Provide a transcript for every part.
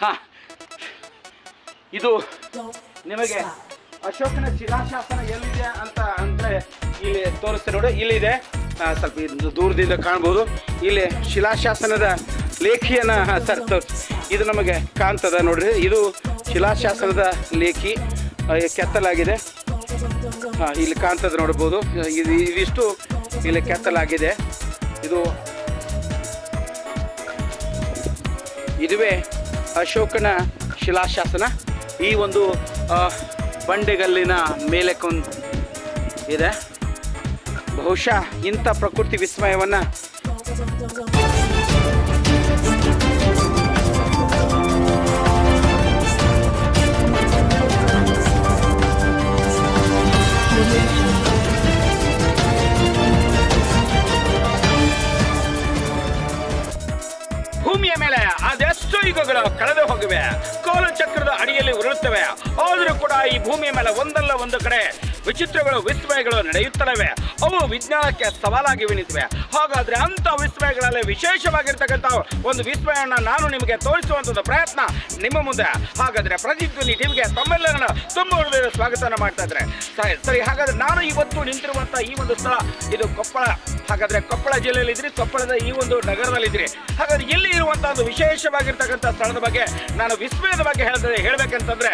ಹಾ. ಇದು ನಿಮಗೆ ಅಶೋಕನ ಶಿಲಾಶಾಸನ ಎಲ್ಲಿದೆ ಅಂತ ಅಂದ್ರೆ ಇಲ್ಲಿ ತೋರಿಸ್ತೇನೆ ನೋಡಿ ಇಲ್ಲಿದೆ. ಸ್ವಲ್ಪ ಇದು ದೂರದಿಂದ ಕಾಣ್ಬೋದು. ಇಲ್ಲಿ ಶಿಲಾಶಾಸನದ ಲೇಖಿಯನ್ನ ಸರ್ ಇದು ನಮಗೆ ಕಾಣ್ತದ ನೋಡ್ರಿ. ಇದು ಶಿಲಾಶಾಸನದ ಲೇಖಿ ಕೆತ್ತಲಾಗಿದೆ. ಹಾ, ಇಲ್ಲಿ ಕಾಣ್ತದ ನೋಡ್ಬೋದು. ಇದು ಇದಿಷ್ಟು ಇಲ್ಲಿ ಕೆತ್ತಲಾಗಿದೆ. ಇದು ಇದುವೇ ಅಶೋಕನ ಶಿಲಾಶಾಸನ ಈ ಒಂದು ಆ, ಬಂಡೆಗಲ್ಲಿನ ಮೇಲೆ ಇದೆ. ಬಹುಶಃ ಇಂಥ ಪ್ರಕೃತಿ ವಿಸ್ಮಯವನ್ನು ಭೂಮಿಯ ಮೇಲೆ ಅದೆಷ್ಟು ಯುಗಗಳು ಕಳೆದು ಹೋಗಿವೆ. ಕೋಲ ಚಕ್ರದ ಅಡಿಯಲ್ಲಿ ಉರುಳುತ್ತವೆ. ಆದರೂ ಕೂಡ ಈ ಭೂಮಿಯ ಮೇಲೆ ಒಂದಲ್ಲ ಒಂದು ಕಡೆ ವಿಚಿತ್ರಗಳು, ವಿಸ್ಮಯಗಳು ನಡೆಯುತ್ತಲವೆ. ಅವು ವಿಜ್ಞಾನಕ್ಕೆ ಸವಾಲಾಗಿ ವಿನಿಸಿವೆ ಹಾಗಾದ್ರೆ ಅಂತ ವಿಸ್ಮಯಗಳಲ್ಲಿ ವಿಶೇಷವಾಗಿರ್ತಕ್ಕಂಥ ಒಂದು ವಿಸ್ಮಯವನ್ನು ನಾನು ನಿಮಗೆ ತೋರಿಸುವಂಥದ್ದು ಪ್ರಯತ್ನ ನಿಮ್ಮ ಮುಂದೆ. ಹಾಗಾದ್ರೆ ಪ್ರತಿಧ್ವನಿ ನಿಮಗೆ ತಮ್ಮೆಲ್ಲರನ್ನ ತುಂಬ ಹೃದಯದ ಸ್ವಾಗತನ ಮಾಡ್ತಾ ಇದ್ರೆ ಸರಿ ಹಾಗಾದ್ರೆ ನಾನು ಇವತ್ತು ನಿಂತಿರುವಂತ ಈ ಒಂದು ಸ್ಥಳ, ಇದು ಕೊಪ್ಪಳ. ಹಾಗಾದ್ರೆ ಕೊಪ್ಪಳ ಜಿಲ್ಲೆಯಲ್ಲಿ ಇದ್ರಿ ಕೊಪ್ಪಳದ ಈ ಒಂದು ನಗರದಲ್ಲಿ ಇದ್ರಿ ಹಾಗಾದ್ರೆ ಇಲ್ಲಿ ಇರುವಂತಹ ಒಂದು ವಿಶೇಷವಾಗಿರ್ತಕ್ಕಂಥ ಸ್ಥಳದ ಬಗ್ಗೆ ನಾನು ವಿಸ್ಮಯದ ಬಗ್ಗೆ ಹೇಳ್ತದೆ ಹೇಳ್ಬೇಕಂತಂದ್ರೆ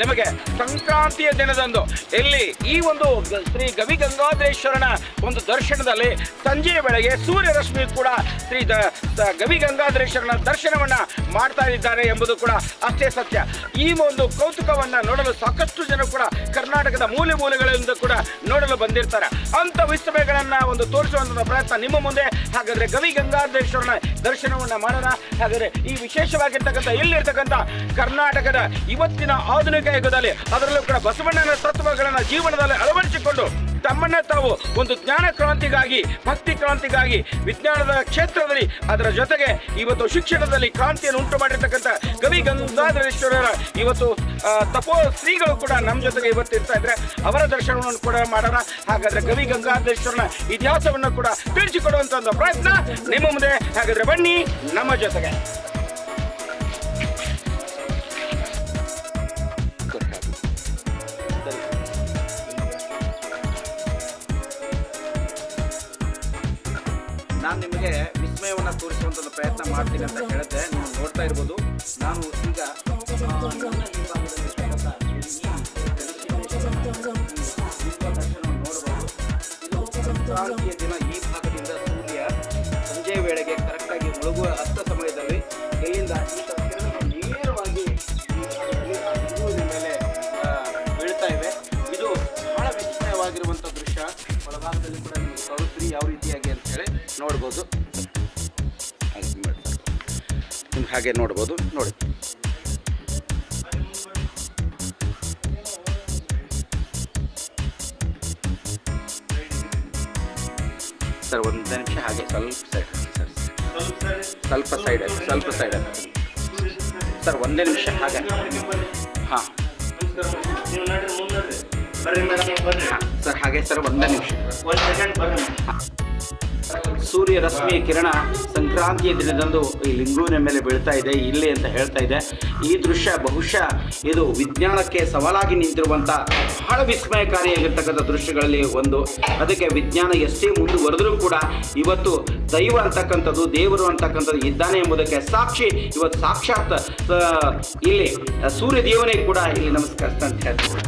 ನಿಮಗೆ ಸಂಕ್ರಾಂತಿಯ ದಿನದಂದು ಇಲ್ಲಿ ಒಂದು ಶ್ರೀ ಗವಿ ಗಂಗಾಧರೇಶ್ವರನ ಒಂದು ದರ್ಶನದಲ್ಲಿ ಸಂಜೆಯ ವೇಳೆಗೆ ಸೂರ್ಯರಶ್ಮಿ ಕೂಡ ಶ್ರೀ ಗವಿ ಗಂಗಾಧರೇಶ್ವರನ ದರ್ಶನವನ್ನ ಮಾಡ್ತಾ ಇದ್ದಾರೆ ಎಂಬುದು ಕೂಡ ಅಷ್ಟೇ ಸತ್ಯ. ಈ ಒಂದು ಕೌತುಕವನ್ನ ನೋಡಲು ಸಾಕಷ್ಟು ಜನ ಕೂಡ ಕರ್ನಾಟಕದ ಮೂಲೆ ಮೂಲೆಗಳಿಂದ ಕೂಡ ನೋಡಲು ಬಂದಿರ್ತಾರೆ. ಅಂತ ವಿಸ್ಮಯಗಳನ್ನ ಒಂದು ತೋರಿಸುವಂತ ಪ್ರಯತ್ನ ನಿಮ್ಮ ಮುಂದೆ. ಹಾಗಾದ್ರೆ ಗವಿ ಗಂಗಾಧರೇಶ್ವರನ ದರ್ಶನವನ್ನ ಮಾಡೋಣ. ಹಾಗಾದ್ರೆ ಈ ವಿಶೇಷವಾಗಿರ್ತಕ್ಕಂಥ ಇಲ್ಲಿರ್ತಕ್ಕಂಥ ಕರ್ನಾಟಕದ ಇವತ್ತಿನ ಆಧುನಿಕ ಯುಗದಲ್ಲಿ ಅದರಲ್ಲೂ ಕೂಡ ಬಸವಣ್ಣನ ತತ್ವಗಳನ್ನ ಜೀವನದಲ್ಲಿ ಅಳವಡಿಸಿಕೊಂಡು ತಮ್ಮನ್ನ ತಾವು ಒಂದು ಜ್ಞಾನ ಕ್ರಾಂತಿಗಾಗಿ, ಭಕ್ತಿ ಕ್ರಾಂತಿಗಾಗಿ ವಿಜ್ಞಾನದ ಕ್ಷೇತ್ರದಲ್ಲಿ ಅದರ ಜೊತೆಗೆ ಇವತ್ತು ಶಿಕ್ಷಣದಲ್ಲಿ ಕ್ರಾಂತಿಯನ್ನು ಉಂಟು ಮಾಡಿರ್ತಕ್ಕಂಥ ಕವಿ ಗಂಗಾಧರೇಶ್ವರರ ಇವತ್ತು ತಪೋ ಶ್ರೀಗಳು ಕೂಡ ನಮ್ಮ ಜೊತೆಗೆ ಇವತ್ತು ಇರ್ತಾ ಇದ್ರೆ ಅವರ ದರ್ಶನವನ್ನು ಕೂಡ ಮಾಡೋಣ. ಹಾಗಾದ್ರೆ ಕವಿ ಗಂಗಾಧರೇಶ್ವರನ ಇತಿಹಾಸವನ್ನು ಕೂಡ ತಿಳಿಸಿಕೊಡುವಂತ ಒಂದು ಪ್ರಯತ್ನ ನಿಮ್ಮ ಮುಂದೆ. ಹಾಗಾದ್ರೆ ಬನ್ನಿ ನಮ್ಮ ಜೊತೆಗೆ. ತೋರಿಸುವಂಥದ್ದು ಪ್ರಯತ್ನ ಮಾಡ್ತೀನಿ ಅಂತ ಹೇಳಿದ್ರೆ ನೀವು ನೋಡ್ತಾ ಇರ್ಬೋದು ನಾನು ಈಗ ನೋಡ್ಬೋದು. ದಿನ ಈ ಹಾಗೆ ನೋಡ್ಬೋದು. ನೋಡಿ. ಸರ್ ಒಂದು ನಿಮಿಷ ಹಾಗೆ ಸ್ವಲ್ಪ ಸೈಡ್ ಸರ್. ಸ್ವಲ್ಪ ಸೈಡ್ ಸ್ವಲ್ಪ ಸೈಡ್ ಸರ್ ಒಂದೇ ನಿಮಿಷ ಹಾಗೆ. ಹಾಂ. ಸರ್ ಹಾಗೆ ಸರ್ ಒಂದೇ ನಿಮಿಷ. ಒಂದು ಸೆಕೆಂಡ್ ಬರ್ರಿ. ಸೂರ್ಯ ರಶ್ಮಿ ಕಿರಣ ಸಂಕ್ರಾಂತಿಯ ದಿನದಂದು ಈ ಲಿಂಗುವಿನ ಮೇಲೆ ಬೀಳ್ತಾ ಇದೆ, ಇಲ್ಲಿ ಅಂತ ಹೇಳ್ತಾ ಇದೆ. ಈ ದೃಶ್ಯ ಬಹುಶಃ ಇದು ವಿಜ್ಞಾನಕ್ಕೆ ಸವಾಲಾಗಿ ನಿಂತಿರುವಂತ ಬಹಳ ವಿಸ್ಮಯಕಾರಿಯಾಗಿರ್ತಕ್ಕಂಥ ದೃಶ್ಯಗಳಲ್ಲಿ ಒಂದು. ಅದಕ್ಕೆ ವಿಜ್ಞಾನ ಎಷ್ಟೇ ಮುಂದುವರೆದರೂ ಕೂಡ ಇವತ್ತು ದೈವ ಅಂತಕ್ಕಂಥದ್ದು, ದೇವರು ಅಂತಕ್ಕಂಥದ್ದು ಇದ್ದಾನೆ ಎಂಬುದಕ್ಕೆ ಸಾಕ್ಷಿ, ಇವತ್ತು ಸಾಕ್ಷಾತ್ ಇಲ್ಲಿ ಸೂರ್ಯ ದೇವನೇ ಕೂಡ ಇಲ್ಲಿ ನಮಸ್ಕರಿಸ್ತಾ ಅಂತ ಹೇಳ್ತೀವಿ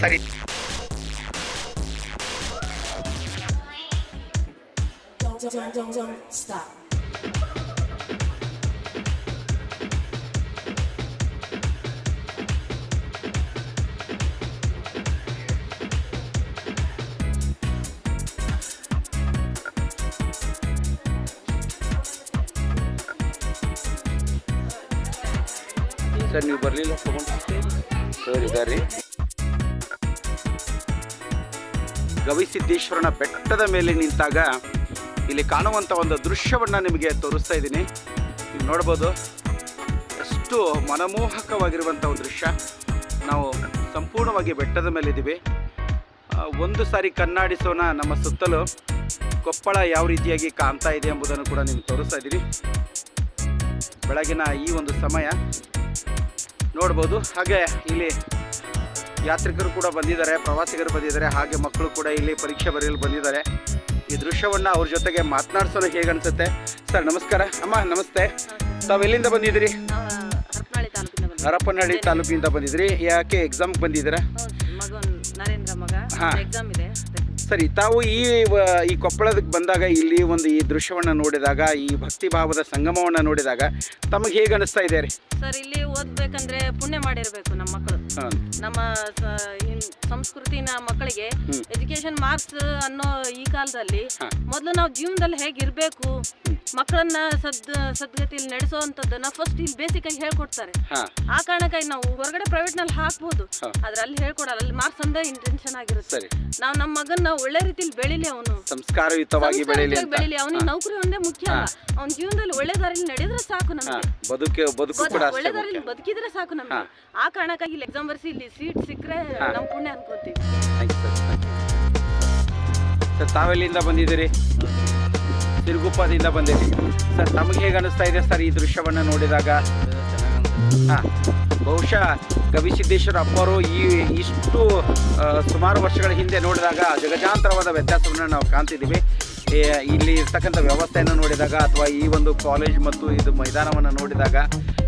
ಸರಿ. Don't. ಸರ್ ನೀವು ಬರಲಿಲ್ಲ ತಗೊಂಡು ಸರಿ ಗವಿಸಿದ್ದೇಶ್ವರನ ಬೆಟ್ಟದ ಮೇಲೆ ನಿಂತಾಗ ಇಲ್ಲಿ ಕಾಣುವಂಥ ಒಂದು ದೃಶ್ಯವನ್ನು ನಿಮಗೆ ತೋರಿಸ್ತಾ ಇದ್ದೀನಿ. ನೀವು ನೋಡ್ಬೋದು ಎಷ್ಟು ಮನಮೋಹಕವಾಗಿರುವಂಥ ಒಂದು ದೃಶ್ಯ. ನಾವು ಸಂಪೂರ್ಣವಾಗಿ ಬೆಟ್ಟದ ಮೇಲಿದ್ದೀವಿ. ಇದ್ದೀವಿ ಒಂದು ಸಾರಿ ಕಣ್ಣಾಡಿಸೋಣ ನಮ್ಮ ಸುತ್ತಲೂ ಕೊಪ್ಪಳ ಯಾವ ರೀತಿಯಾಗಿ ಕಾಣ್ತಾ ಇದೆ ಎಂಬುದನ್ನು ಕೂಡ ನಿಮ್ಗೆ ತೋರಿಸ್ತಾ ಇದ್ದೀನಿ. ಬೆಳಗಿನ ಈ ಒಂದು ಸಮಯ ನೋಡ್ಬೋದು, ಹಾಗೆ ಇಲ್ಲಿ ಯಾತ್ರಿಕರು ಕೂಡ ಬಂದಿದ್ದಾರೆ, ಪ್ರವಾಸಿಗರು ಬಂದಿದ್ದಾರೆ, ಹಾಗೆ ಮಕ್ಕಳು ಕೂಡ ಇಲ್ಲಿ ಪರೀಕ್ಷೆ ಬರೆಯಲು ಬಂದಿದ್ದಾರೆ. ಈ ದೃಶ್ಯವನ್ನ ಅವ್ರ ಜೊತೆಗೆ ಮಾತನಾಡ್ಸೋಣ ಹೇಗೆ ಅನ್ಸುತ್ತೆ ಸರ್ ನಮಸ್ಕಾರ. ಅಮ್ಮ ನಮಸ್ತೆ. ತಾವು ಎಲ್ಲಿಂದ ಬಂದಿದ್ರಿ ಹರಪ್ಪನಹಳ್ಳಿ ಹರಪನಹಳ್ಳಿ ತಾಲೂಕಿನಿಂದ ಬಂದಿದ್ರಿ ಯಾಕೆ ಎಕ್ಸಾಮ್ಗೆ ಬಂದಿದ್ದೀರಾ? ಹಾ. ಸರಿ ತಾವು ಈ ಈ ಕೊಪ್ಪಳದಕ್ಕೆ ಬಂದಾಗ ಇಲ್ಲಿ ಒಂದು ಈ ದೃಶ್ಯವನ್ನು ನೋಡಿದಾಗ ಈ ಭಕ್ತಿ ಭಾವದ ಸಂಗಮವನ್ನು ನೋಡಿದಾಗ ತಮಗೆ ಹೇಗೆ ಅನಿಸ್ತಾ ಇದೆ ರೀ? ಸರ್ ಇಲ್ಲಿ ಓದ್ಬೇಕಂದ್ರೆ ಪುಣ್ಯ ಮಾಡಿರ್ಬೇಕು ನಮ್ಮ ಮಕ್ಕಳು. ನಮ್ಮ ಸಂಸ್ಕೃತಿನ ಮಕ್ಕಳಿಗೆ. ಎಜುಕೇಶನ್ ಮಾರ್ಕ್ಸ್ ಅನ್ನೋ ಈ ಕಾಲದಲ್ಲಿ. ಮೊದಲು ನಾವು ಜೀವನದಲ್ಲಿ ಹೇಗಿರ್ಬೇಕು ಮಕ್ಕಳನ್ನ ಸದ್ ಸದ್ಗತಿಯಲ್ಲಿ ನಡೆಸೋವಂಥದ್ದನ್ನ ಫಸ್ಟ್ ಇಲ್ಲಿ ಬೇಸಿಕ್ ಆಗಿ ಹೇಳ್ಕೊಡ್ತಾರೆ. ಆ ಕಾರಣಕ್ಕಾಗಿ ನಾವು ಹೊರಗಡೆ ಪ್ರೈವೇಟ್ನಲ್ಲಿ ಹಾಕ್ಬಹುದು. ಆದ್ರೆ ಅಲ್ಲಿ ಹೇಳ್ಕೊಡಲ್ಲ ಅಲ್ಲಿ ಮಾರ್ಕ್ಸ್ ಅಂದ್ರೆ ಇಂಟೆನ್ಷನ್ ಆಗಿರುತ್ತೆ. ನಾವು ನಮ್ಮ ಮಗನ್ನ ಒಳ್ಳೆ ರೀತಿಲಿ ಬೆಳಿಲಿ ಅವನು. ಸಂಸ್ಕಾರಯುತವಾಗಿ ಬೆಳಿಲಿ ಅಂತ. ಬೆಳಿಲಿ. ಅವನಿಗೆ ನೌಕರಿ ಒಂದೇ ಮುಖ್ಯ ಅಲ್ಲ. ಅವನ ಜೀವನದಲ್ಲಿ ಒಳ್ಳೆ ದಾರಿಯಲ್ಲಿ ನಡೆದ್ರೆ ಸಾಕು ಹಾಂ. ನಮಗೆ ಬದುಕು ಬದುಕು ಕೂಡ ಅಷ್ಟೇ ಒಳ್ಳೆ ದಾರಿಯಲ್ಲಿ ಬದುಕಿದ್ರೆ ಸಾಕು ನಮಗೆ. ಆ ಕಾರಣಕ್ಕಾಗಿ ಇಲ್ಲಿ ಎಕ್ಸಾಮ್ ಬರ್ಸಿ ಇಲ್ಲಿ ಸೀಟ್ ಸಿಕ್ಕರೆ ನಮ್ ಪುಣ್ಯ ಅನ್ಕೋತೀವಿ. ಥ್ಯಾಂಕ್ ಯು ಸರ್ ಸರ್ ತಾವೆಲ್ಲಿಂದ ಬಂದಿದ್ದೀರಿ? ತಿರುಗುಪ್ಪದಿಂದ ಬಂದಿದ್ದೀರಿ. ಸರ್ ತಮಗೆ ಹೇಗೆ ಅನಿಸ್ತಾ ಇದೆ ಸರ್ ಈ ದೃಶ್ಯವನ್ನು ನೋಡಿದಾಗ? ಹಾಂ. ಬಹುಶಃ ಗವಿಸಿದ್ದೇಶ್ವರ ಅಪ್ಪರು ಈ ಇಷ್ಟು ಸುಮಾರು ವರ್ಷಗಳ ಹಿಂದೆ ನೋಡಿದಾಗ ಜಗಜಾಂತರವಾದ ವ್ಯತ್ಯಾಸವನ್ನು ನಾವು ಕಾಣ್ತಿದ್ದೀವಿ. ಇಲ್ಲಿ ಇರ್ತಕ್ಕಂಥ ವ್ಯವಸ್ಥೆಯನ್ನು ನೋಡಿದಾಗ ಅಥವಾ ಈ ಒಂದು ಕಾಲೇಜ್ ಮತ್ತು ಇದು ಮೈದಾನವನ್ನು ನೋಡಿದಾಗ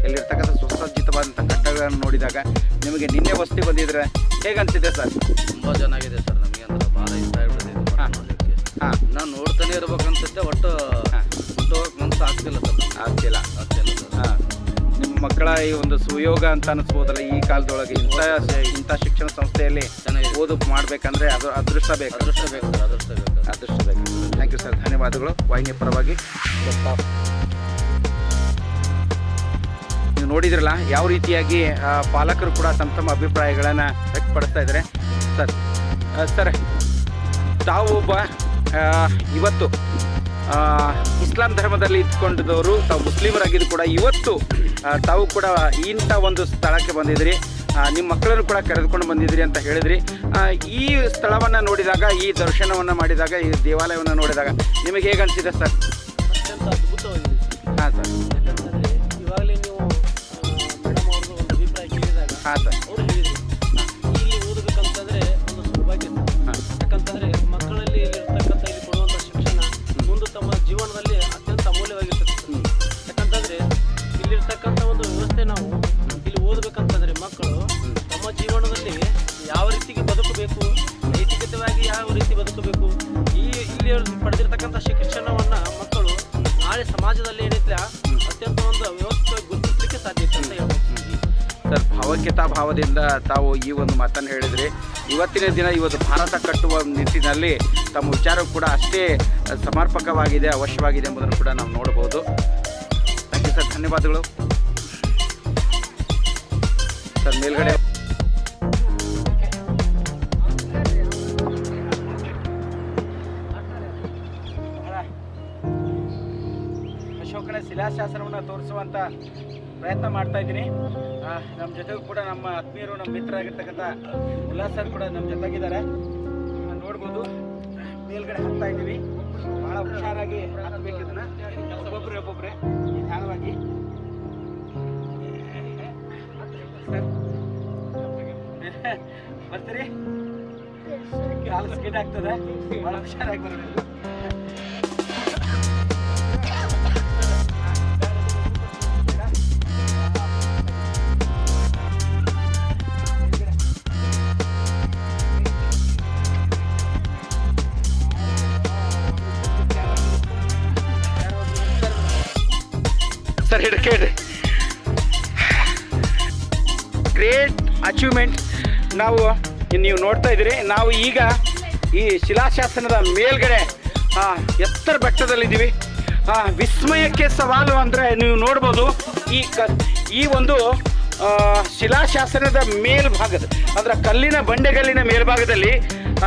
ಇಲ್ಲಿರ್ತಕ್ಕಂಥ ಸುಸಜ್ಜಿತವಾದಂಥ ಕಟ್ಟಡಗಳನ್ನು ನೋಡಿದಾಗ ನಿಮಗೆ ನಿನ್ನೆ ವಸ್ತಿ ಬಂದಿದ್ರೆ ಹೇಗೆ ಅನಿಸಿದೆ ಸರ್? ತುಂಬ ಚೆನ್ನಾಗಿದೆ ಸರ್ ನಮಗೆ ಅಂತ ಭಾಳ ಇಷ್ಟ ಆಗ್ಬಿಟ್ಟಿದೆ ಹಾ. ನಾನು ನೋಡ್ತಾನೆ ಇರ್ಬೇಕನ್ಸುತ್ತೆ ಒಟ್ಟು ಹಾಂ. ಮನಸ್ಸು ಆಗ್ತಿಲ್ಲ ಸರ್. ಆಗ್ತಿಲ್ಲ. ಆಗ್ತಿಲ್ಲ ಸರ್. ಹಾಂ. ಮಕ್ಕಳ ಈ ಒಂದು ಸುಯೋಗ ಅಂತ ಅನಿಸ್ಬೋದಲ್ಲ ಈ ಕಾಲದೊಳಗೆ ಇಂಥ ಇಂಥ ಶಿಕ್ಷಣ ಸಂಸ್ಥೆಯಲ್ಲಿ. ಓದು ಮಾಡಬೇಕಂದ್ರೆ ಅದು ಅದೃಷ್ಟ ಬೇಕು. ಅದೃಷ್ಟ ಬೇಕು ಅದೃಷ್ಟ ಬೇಕು. ಅದೃಷ್ಟ ಬೇಕು. ಥ್ಯಾಂಕ್ ಯು ಸರ್ ಧನ್ಯವಾದಗಳು. ವಾಹಿನಿ ಪರವಾಗಿ. ನೀವು ನೋಡಿದ್ರಲ್ಲ ಯಾವ ರೀತಿಯಾಗಿ ಪಾಲಕರು ಕೂಡ ತಮ್ಮ ತಮ್ಮ ಅಭಿಪ್ರಾಯಗಳನ್ನು ವ್ಯಕ್ತಪಡಿಸ್ತಾ ಇದ್ದಾರೆ. ಸರ್ ಸರ್ ತಾವು ಒಬ್ಬ ಇವತ್ತು ಇಸ್ಲಾಂ ಧರ್ಮದಲ್ಲಿ ಇದ್ಕೊಂಡಿದ್ದವರು ತಾವು ಮುಸ್ಲಿಮರಾಗಿದ್ದು ಕೂಡ ಇವತ್ತು ತಾವು ಕೂಡ ಇಂಥ ಒಂದು ಸ್ಥಳಕ್ಕೆ ಬಂದಿದ್ರಿ. ನಿಮ್ಮ ಮಕ್ಕಳನ್ನು ಕೂಡ ಕರೆದುಕೊಂಡು ಬಂದಿದ್ರಿ ಅಂತ ಹೇಳಿದ್ರಿ. ಈ ಸ್ಥಳವನ್ನು ನೋಡಿದಾಗ ಈ ದರ್ಶನವನ್ನು ಮಾಡಿದಾಗ ಈ ದೇವಾಲಯವನ್ನು ನೋಡಿದಾಗ ನಿಮಗೆ ಹೇಗೆ ಅನಿಸಿದೆ ಸರ್? ಅತ್ಯಂತ ಅದ್ಭುತವಾಗಿದೆ. ಹಾಂ ಸರ್. ಯಾಕಂತಂದರೆ ಇವಾಗಲೇ ನೀವು ಮೇಡಮ್ ಅವ್ರದ್ದು ಒಂದು ಅಭಿಪ್ರಾಯ ಕೇಳಿದಾಗ ಹಾಂ ಸರ್. ಈ ಒಂದು ಮಾತನ್ನು ಹೇಳಿದ್ರಿ, ಇವತ್ತಿನ ದಿನ ಇವತ್ತು ಭಾರತ ಕಟ್ಟುವ ನಿಟ್ಟಿನಲ್ಲಿ ತಮ್ಮ ವಿಚಾರ ಕೂಡ ಅಷ್ಟೇ ಸಮರ್ಪಕವಾಗಿದೆ, ಅವಶ್ಯವಾಗಿದೆ ಎಂಬುದನ್ನು ಕೂಡ ನಾವು ನೋಡಬಹುದು. ಥ್ಯಾಂಕ್ ಯು ಸರ್ ಧನ್ಯವಾದಗಳು. ಸರ್, ಮೇಲ್ಗಡೆ. ಅಶೋಕನ ಶಿಲಾಶಾಸನವನ್ನು ತೋರಿಸುವಂತ ಪ್ರಯತ್ನ ಮಾಡ್ತಾ ಇದ್ದೀನಿ. ನಮ್ಮ ಜೊತೆಗೂ ಕೂಡ ನಮ್ಮ ಆತ್ಮೀಯರು, ನಮ್ಮ ಮಿತ್ರರಾಗಿರ್ತಕ್ಕಂಥ ಉಲ್ಲಾಸ್ ಸರ್ ಕೂಡ ನಮ್ಮ ಜೊತೆಗಿದ್ದಾರೆ. ನೋಡ್ಬೋದು. ಮೇಲ್ಗಡೆ ಹತ್ತಾ ಇದ್ದೀವಿ. ಭಾಳ ಹುಷಾರಾಗಿ ಹತ್ತಬೇಕು ಇದನ್ನ. ಒಬ್ಬೊಬ್ರೆ ಒಬ್ಬೊಬ್ರೆ. ನಿಧಾನವಾಗಿ ಸರ್. ಬರ್ತೀರಿ? ಕಾಲು ಸ್ಕಿಡ್ ಆಗ್ತದೆ. ಭಾಳ ಹುಷಾರಾಗಿ ಬರಬೇಕು. ಇದ್ದೀರಿ. ನಾವು ಈಗ ಈ ಶಿಲಾಶಾಸನದ ಮೇಲ್ಗಡೆ ಎತ್ತರ ಬೆಟ್ಟದಲ್ಲಿದ್ದೀವಿ. ವಿಸ್ಮಯಕ್ಕೆ ಸವಾಲು ಅಂದರೆ ನೀವು ನೋಡ್ಬೋದು, ಈ ಕ, ಈ ಒಂದು ಶಿಲಾಶಾಸನದ ಮೇಲ್ಭಾಗದ, ಅಂದರೆ ಕಲ್ಲಿನ ಬಂಡೆಗಲ್ಲಿನ ಮೇಲ್ಭಾಗದಲ್ಲಿ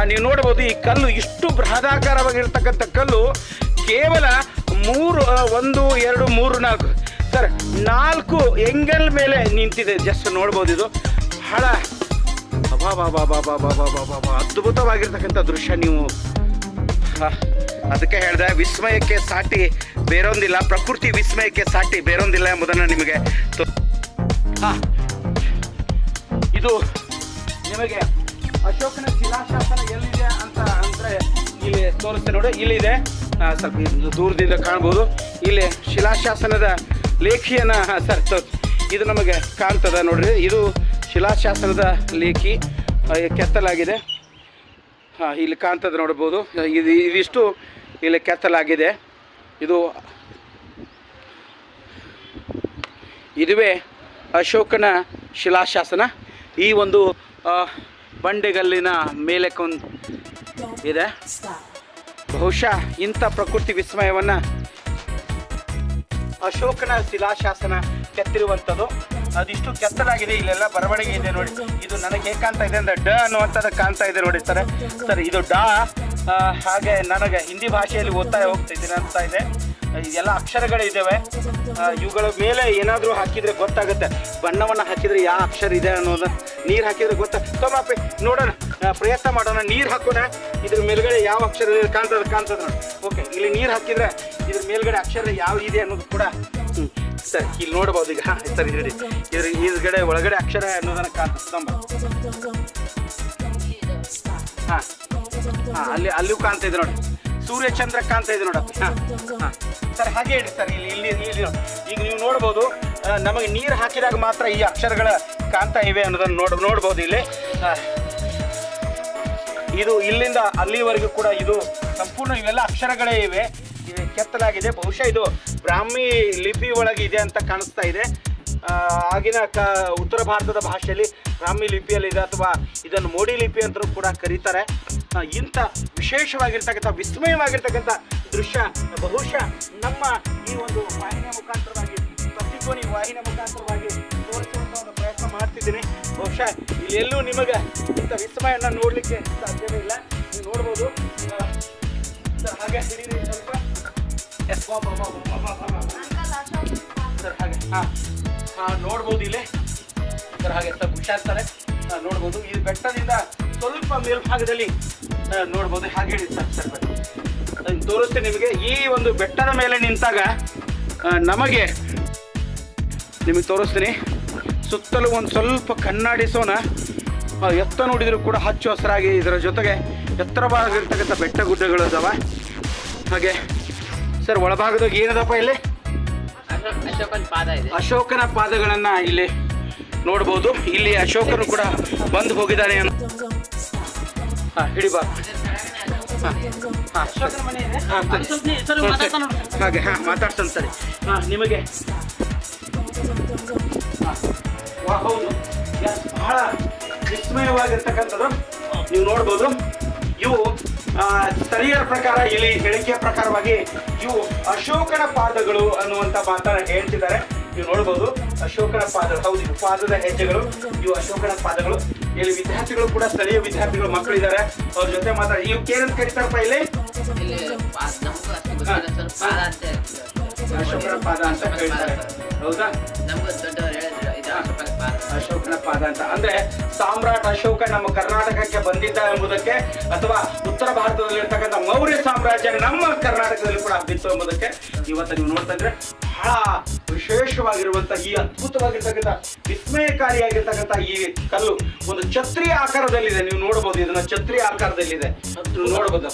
ನೀವು ನೋಡ್ಬೋದು ಈ ಕಲ್ಲು ಇಷ್ಟು ಬೃಹದಾಕಾರವಾಗಿರ್ತಕ್ಕಂಥ ಕಲ್ಲು ಕೇವಲ ಮೂರು ಒಂದು, ಎರಡು, ಮೂರು, ನಾಲ್ಕು, ಸರ್, ನಾಲ್ಕು ಎಂಗಲ್ ಮೇಲೆ ನಿಂತಿದೆ. ಜಸ್ಟ್ ನೋಡ್ಬೋದು ಇದು. ಬಹಳ ಬಾ ಬಾ ಬಾ ಬಾ ಬಾ ಬಾ ಬಾ ಬಾ ಬಾ ಬಾ ಅದ್ಭುತವಾಗಿರ್ತಕ್ಕಂಥ ದೃಶ್ಯ ನೀವು. ಅದಕ್ಕೆ ಹೇಳಿದೆ, ವಿಸ್ಮಯಕ್ಕೆ ಸಾಟಿ ಬೇರೊಂದಿಲ್ಲ, ಪ್ರಕೃತಿ ವಿಸ್ಮಯಕ್ಕೆ ಸಾಟಿ ಬೇರೊಂದಿಲ್ಲ ಎಂಬುದನ್ನು ನಿಮಗೆ ಇದು ನಿಮಗೆ ಅಶೋಕನ ಶಿಲಾಶಾಸನ ಎಲ್ಲಿದೆ ಅಂತ ಅಂದ್ರೆ ಇಲ್ಲಿ ತೋರಿಸ್ತೆ ನೋಡಿ, ಇಲ್ಲಿದೆ. ಸ್ವಲ್ಪ ದೂರದಿಂದ ಕಾಣ್ಬೋದು. ಇಲ್ಲಿ ಶಿಲಾಶಾಸನದ ಲೇಖಿಯನ್ನ ಸರ್ ಇದು ನಮಗೆ ಕಾಣ್ತದೆ ನೋಡ್ರಿ. ಇದು ಶಿಲಾಶಾಸನದ ಲೇಖಿ. ಕೆತ್ತಲಾಗಿದೆ. ಹಾಂ, ಇಲ್ಲಿ ಕಾಣ್ತದೆ ನೋಡ್ಬೋದು. ಇದು ಇದಿಷ್ಟು ಇಲ್ಲಿ ಕೆತ್ತಲಾಗಿದೆ. ಇದು ಇದುವೇ ಅಶೋಕನ ಶಿಲಾಶಾಸನ. ಈ ಒಂದು ಬಂಡೆಗಲ್ಲಿನ ಮೇಲೆ ಇದೆ. ಬಹುಶಃ ಇಂಥ ಪ್ರಕೃತಿ ವಿಸ್ಮಯವನ್ನು ಅಶೋಕನ ಶಿಲಾಶಾಸನ ಕೆತ್ತಿರುವಂಥದ್ದು. ಅದಿಷ್ಟು ಕೆತ್ತಲಾಗಿದೆ, ಇಲ್ಲೆಲ್ಲ ಬರವಣಿಗೆ ಇದೆ ನೋಡಿ. ಇದು ನನಗೆ ಹೇಗೆ ಕಾಣ್ತಾ ಇದೆ ಅಂದ್ರೆ ಡ ಅನ್ನುವಂಥದ್ದು ಕಾಣ್ತಾ ಇದೆ ನೋಡಿ ಸರ್. ಸರ್, ಇದು ಡ ಹಾಗೆ ನನಗೆ ಹಿಂದಿ ಭಾಷೆಯಲ್ಲಿ ಓದ್ತಾ ಹೋಗ್ತಿದ್ದೀನಿ ಅಂತ ಇದೆ. ಇದೆಲ್ಲ ಅಕ್ಷರಗಳು ಇದ್ದಾವೆ ಇವುಗಳ ಮೇಲೆ ಏನಾದರೂ ಹಾಕಿದರೆ ಗೊತ್ತಾಗುತ್ತೆ. ಬಣ್ಣವನ್ನು ಹಾಕಿದರೆ ಯಾವ ಅಕ್ಷರ ಇದೆ ಅನ್ನೋದು ನೀರು ಹಾಕಿದರೆ ಗೊತ್ತ ತಮ್ಮಪ್ಪಿ ನೋಡೋಣ. ಪ್ರಯತ್ನ ಮಾಡೋಣ. ನೀರು ಹಾಕೋಣ. ಇದ್ರ ಮೇಲ್ಗಡೆ ಯಾವ ಅಕ್ಷರ ಕಾಣ್ತದೆ ಕಾಣ್ತದೆ ನೋಡಿ. ಓಕೆ ಇಲ್ಲಿ ನೀರು ಹಾಕಿದ್ರೆ ಇದ್ರ ಮೇಲ್ಗಡೆ ಅಕ್ಷರ ಯಾವ ಇದೆ ಅನ್ನೋದು ಕೂಡ. ಸರ್, ಇಲ್ಲಿ ನೋಡ್ಬೋದು ಈಗ. ಹಾಂ, ಸರ್ ಹೇಳಿ ಇದ್ರ ಈಗಡೆ ಒಳಗಡೆ ಅಕ್ಷರ ಅನ್ನೋದನ್ನ ಕಾಣ್ತದೆ ತಮ್ಮ ಹಾಂ ಹಾಂ, ಅಲ್ಲಿ, ಅಲ್ಲಿಯೂ ಕಾಣ್ತಾ ಇದೆ ನೋಡಿ. ಸೂರ್ಯ ಚಂದ್ರ ಕಾಣ್ತಾ ಇದೆ ನೋಡಪ್ಪ. ಹಾಂ ಹಾಂ. ಸರ್, ಹಾಗೆ ಹೇಳಿ ಸರ್, ಇಲ್ಲಿ ಇಲ್ಲಿ ಇಲ್ಲಿ. ಈಗ ನೀವು ನೋಡ್ಬೋದು ನಮಗೆ ನೀರು ಹಾಕಿದಾಗ ಮಾತ್ರ ಈ ಅಕ್ಷರಗಳ ಕಾಣ್ತಾ ಇವೆ ಅನ್ನೋದನ್ನು ನೋಡ್, ನೋಡ್ಬೋದು ಇಲ್ಲಿ. ಇದು ಇಲ್ಲಿಂದ ಅಲ್ಲಿವರೆಗೂ ಕೂಡ ಇದು ಸಂಪೂರ್ಣ ಇವೆಲ್ಲ ಅಕ್ಷರಗಳೇ ಇವೆ. ಕೆತ್ತಲಾಗಿದೆ. ಬಹುಶಃ ಇದು ಬ್ರಾಹ್ಮಿ ಲಿಪಿ ಒಳಗೆ ಇದೆ ಅಂತ ಕಾಣಿಸ್ತಾ ಇದೆ. ಆಗಿನ ಕ, ಉತ್ತರ ಭಾರತದ ಭಾಷೆಯಲ್ಲಿ ಬ್ರಾಹ್ಮಿ ಲಿಪಿಯಲ್ಲಿ ಇದೆ ಅಥವಾ ಇದನ್ನು ಮೋಡಿ ಲಿಪಿ ಅಂತಲೂ ಕೂಡ ಕರೀತಾರೆ. ಇಂಥ ವಿಶೇಷವಾಗಿರ್ತಕ್ಕಂಥ, ವಿಸ್ಮಯವಾಗಿರ್ತಕ್ಕಂಥ ದೃಶ್ಯ ಬಹುಶಃ ನಮ್ಮ ಈ ಒಂದು ವಾಹಿನಿಯ ಮುಖಾಂತರವಾಗಿ, ಪ್ರತಿಧ್ವನಿ ವಾಹಿನಿಯ ಮುಖಾಂತರವಾಗಿ ತೋರಿಸುವಂಥ ಒಂದು ಪ್ರಯತ್ನ ಮಾಡ್ತಿದ್ದೀನಿ. ಬಹುಶಃ ಎಲ್ಲೂ ನಿಮಗೆ ಇಂಥ ವಿಸ್ಮಯನ ನೋಡಲಿಕ್ಕೆ ಸಾಧ್ಯವೇ ಇಲ್ಲ. ನೀವು ನೋಡ್ಬೋದು. ಹಾಗೆ ಹಿಡೀರಿ ಸ್ವಲ್ಪ ಸರ್ ಹಾಗೆ ಹಾಂ ನೋಡ್ಬೋದು ಇಲ್ಲಿ ಸರ್ ಹಾಗೆ ಸ್ವಲ್ಪ ಹುಷಾರ್ತಾರೆ ನೋಡ್ಬೋದು ಈ ಬೆಟ್ಟದಿಂದ ಸ್ವಲ್ಪ ಮೇಲ್ಭಾಗದಲ್ಲಿ ನೋಡ್ಬೋದು ಹಾಗೆ ಹೇಳಿ ಸರ್ ಸರ್ ತೋರಿಸ್ತೀನಿ ನಿಮಗೆ ಈ ಒಂದು ಬೆಟ್ಟದ ಮೇಲೆ ನಿಂತಾಗ ನಮಗೆ ನಿಮಗೆ ತೋರಿಸ್ತೀನಿ ಸುತ್ತಲೂ ಒಂದು ಸ್ವಲ್ಪ ಕಣ್ಣಾಡಿಸೋಣ ಎತ್ತ ನೋಡಿದರೂ ಕೂಡ ಹಚ್ಚು ಹಸಿರಾಗಿ ಇದರ ಜೊತೆಗೆ ಎತ್ತರವಾಗಿರ್ತಕ್ಕಂಥ ಬೆಟ್ಟ ಗುಡ್ಡಗಳು ಅದಾವ ಹಾಗೆ ಸರ್ ಒಳಭಾಗದಾಗ ಏನದಪ್ಪ ಇಲ್ಲಿ? ಅಶೋಕನ ಪಾದ ಇದೆ. ಅಶೋಕನ ಪಾದಗಳನ್ನು ಇಲ್ಲಿ ನೋಡ್ಬೋದು. ಇಲ್ಲಿ ಅಶೋಕನು ಕೂಡ ಬಂದು ಹೋಗಿದ್ದಾನೆ ಅಂತ ಹಾಂ ಹಿಡಿ ಬಾ. ಹಾಗೆ ಹಾಂ ಮಾತಾಡ್ತಾನೆ ಸರಿ. ಹಾಂ ನಿಮಗೆ ಹೌದು. ಬಹಳ ವಿಸ್ಮಯವಾಗಿರ್ತಕ್ಕಂಥದ್ದು. ನೀವು ನೋಡ್ಬೋದು. ಇವು ಸ್ಥಳೀಯರ ಪ್ರಕಾರ ಇಲ್ಲಿ ಹೇಳಿಕೆಯ ಪ್ರಕಾರವಾಗಿ ಇವು ಅಶೋಕನ ಪಾದಗಳು ಅನ್ನುವಂತ ಮಾತನ್ನ ಹೇಳ್ತಿದ್ದಾರೆ. ನೀವು ನೋಡ್ಬೋದು ಅಶೋಕನ ಪಾದಗಳು ಹೌದು ಇವು ಪಾದದ ಹೆಜ್ಜೆಗಳು ಇವು ಅಶೋಕನ ಪಾದಗಳು. ಇಲ್ಲಿ ವಿದ್ಯಾರ್ಥಿಗಳು ಕೂಡ ಸ್ಥಳೀಯ ವಿದ್ಯಾರ್ಥಿಗಳು ಮಕ್ಕಳಿದ್ದಾರೆ ಅವ್ರ ಜೊತೆ ಮಾತ್ರ ಇವು ಏನಂತ ಕರೀತಾರಪ್ಪ ಇಲ್ಲಿ. ಅಶೋಕನ ಪಾದ ಅಂತ ಹೇಳ್ತಾರೆ ಹೌದಾ? ಅಶೋಕನ ಪಾದ ಅಂತ. ಅಂದ್ರೆ ಸಾಮ್ರಾಟ್ ಅಶೋಕ ನಮ್ಮ ಕರ್ನಾಟಕಕ್ಕೆ ಬಂದಿದ್ದ ಎಂಬುದಕ್ಕೆ ಅಥವಾ ಉತ್ತರ ಭಾರತದಲ್ಲಿ ಇರ್ತಕ್ಕಂಥ ಮೌರ್ಯ ಸಾಮ್ರಾಜ್ಯ ನಮ್ಮ ಕರ್ನಾಟಕದಲ್ಲಿ ಕೂಡ ಹಬ್ಬಿತ್ತು ಎಂಬುದಕ್ಕೆ ಇವತ್ತು ನೀವು ನೋಡ್ತಾ ಇದ್ರೆ ಬಹಳ ವಿಶೇಷವಾಗಿರುವಂತ ಈ ಅದ್ಭುತವಾಗಿರ್ತಕ್ಕಂಥ ವಿಸ್ಮಯಕಾರಿಯಾಗಿರ್ತಕ್ಕಂಥ ಈ ಕಲ್ಲು ಒಂದು ಛತ್ರಿ ಆಕಾರದಲ್ಲಿದೆ. ನೀವು ನೋಡಬಹುದು ಇದನ್ನ ಛತ್ರಿ ಆಕಾರದಲ್ಲಿದೆ. ನೋಡಬಹುದು